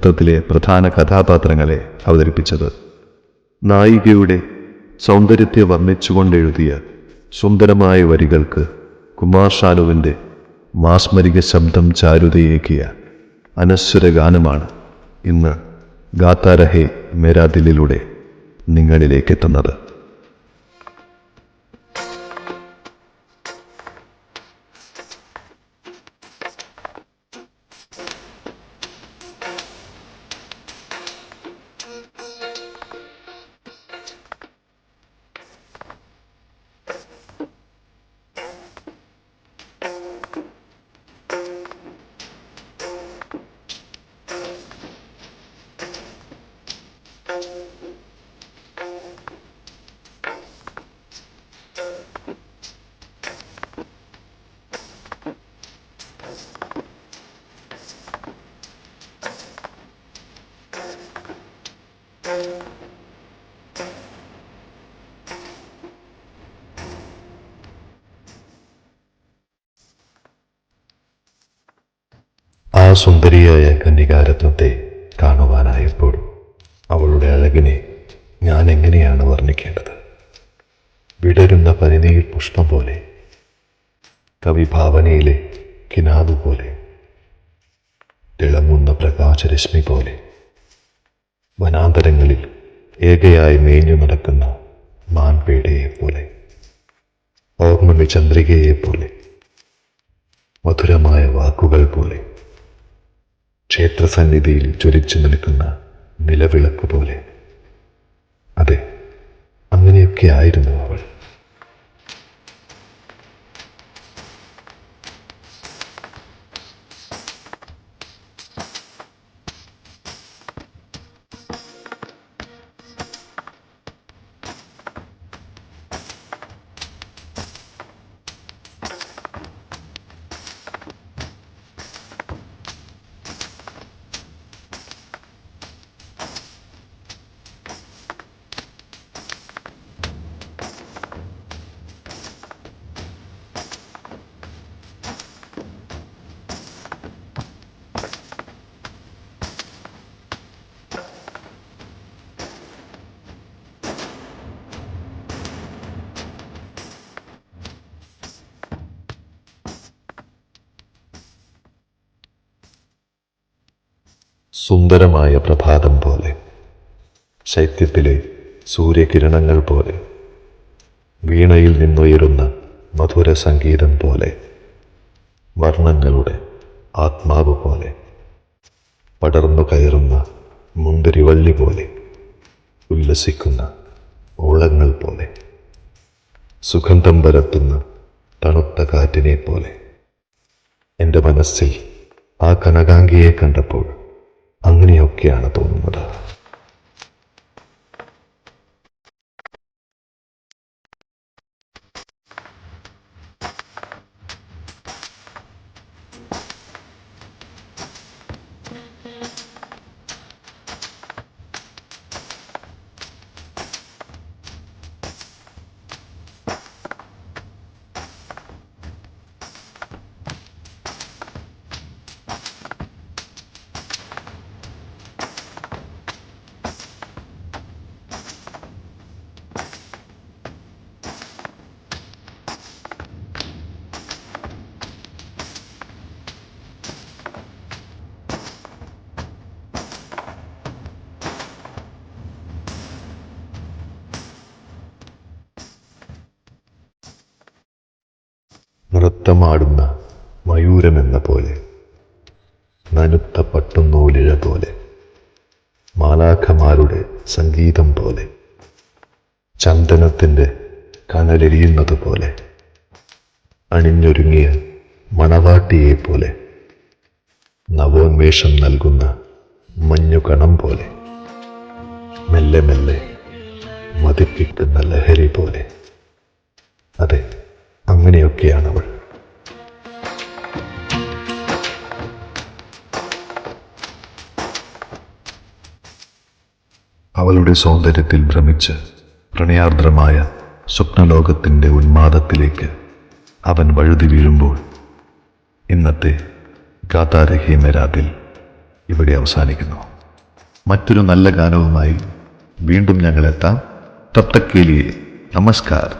ചിത്രത്തിലെ പ്രധാന കഥാപാത്രങ്ങളെ അവതരിപ്പിച്ചത്. നായികയുടെ സൗന്ദര്യത്തെ വർണിച്ചുകൊണ്ടെഴുതിയ സുന്ദരമായ വരികൾക്ക് കുമാർ ഷാനുവിന്റെ മാസ്മരിക ശബ്ദം ചാരുതയേക്കിയ അനശ്വര ഗാനമാണ് ഇന്ന് ഗാത്താരഹേ മേരാദിലിലൂടെ നിങ്ങളിലേക്കെത്തുന്നത്. സുന്ദരിയായ കന്യകാരത്വത്തെ കാണുവാനായപ്പോൾ അവളുടെ അഴകിനെ ഞാൻ എങ്ങനെയാണ് വർണിക്കേണ്ടത്? വിടരുന്ന പനിനീർ പുഷ്പം പോലെ കവിഭാവനയിലെ കിനാവ് പോലെ തിളങ്ങുന്ന പ്രകാശരശ്മി പോലെ വനാന്തരങ്ങളിൽ ഏകയായി മേഞ്ഞു നടക്കുന്ന മാൻപേടയെ പോലെ ഓർമ്മ ചന്ദ്രികയെ പോലെ മധുരമായ വാക്കുകൾ പോലെ ക്ഷേത്രസന്നിധിയിൽ ജ്വലിച്ചു നിൽക്കുന്ന നിലവിളക്ക് പോലെ അതെ അങ്ങനെയൊക്കെ ആയിരുന്നു അവൾ. സുന്ദരമായ പ്രഭാതം പോലെ ശൈത്യത്തിലെ സൂര്യകിരണങ്ങൾ പോലെ വീണയിൽ നിന്നുയരുന്ന മധുര സംഗീതം പോലെ വർണങ്ങളുടെ ആത്മാവ് പോലെ പടർന്നു കയറുന്ന മുന്തിരിവള്ളി പോലെ ഉല്ലസിക്കുന്ന ഓളങ്ങൾ പോലെ സുഗന്ധം പരത്തുന്ന തണുത്ത കാറ്റിനെ പോലെ എന്റെ മനസ്സിൽ ആ കനകാംഗിയെ കണ്ടപ്പോൾ അങ്ങനെയൊക്കെയാണ് തോന്നുന്നത്. നൃത്തമാടുന്ന മയൂരമെന്ന പോലെ നനുത്ത പട്ടുന്നൂലിഴ പോലെ മാലാഖമാരുടെ സംഗീതം പോലെ ചന്ദനത്തിന്റെ കനലെരിയുന്നത് പോലെ അണിഞ്ഞൊരുങ്ങിയ മണവാട്ടിയെ പോലെ നവോന്മേഷം നൽകുന്ന മഞ്ഞുകണം പോലെ മെല്ലെ മെല്ലെ മതിപ്പിക്കുന്ന ലഹരി പോലെ. അതെ അങ്ങനെയൊക്കെയാണ് അവൾ അവളുടെ സൗന്ദര്യത്തിൽ ഭ്രമിച്ച് പ്രണയാർദ്രമായ സ്വപ്നലോകത്തിന്റെ ഉന്മാദത്തിലേക്ക് അവൻ വഴുതി വീഴുമ്പോൾ ഇന്നത്തെ ഗാതാരഹി മെരാതിൽ ഇവിടെ അവസാനിക്കുന്നു. മറ്റൊരു നല്ല ഗാനവുമായി വീണ്ടും ഞങ്ങളെത്താം. തപ്തക്കേലിയെ നമസ്കാർ.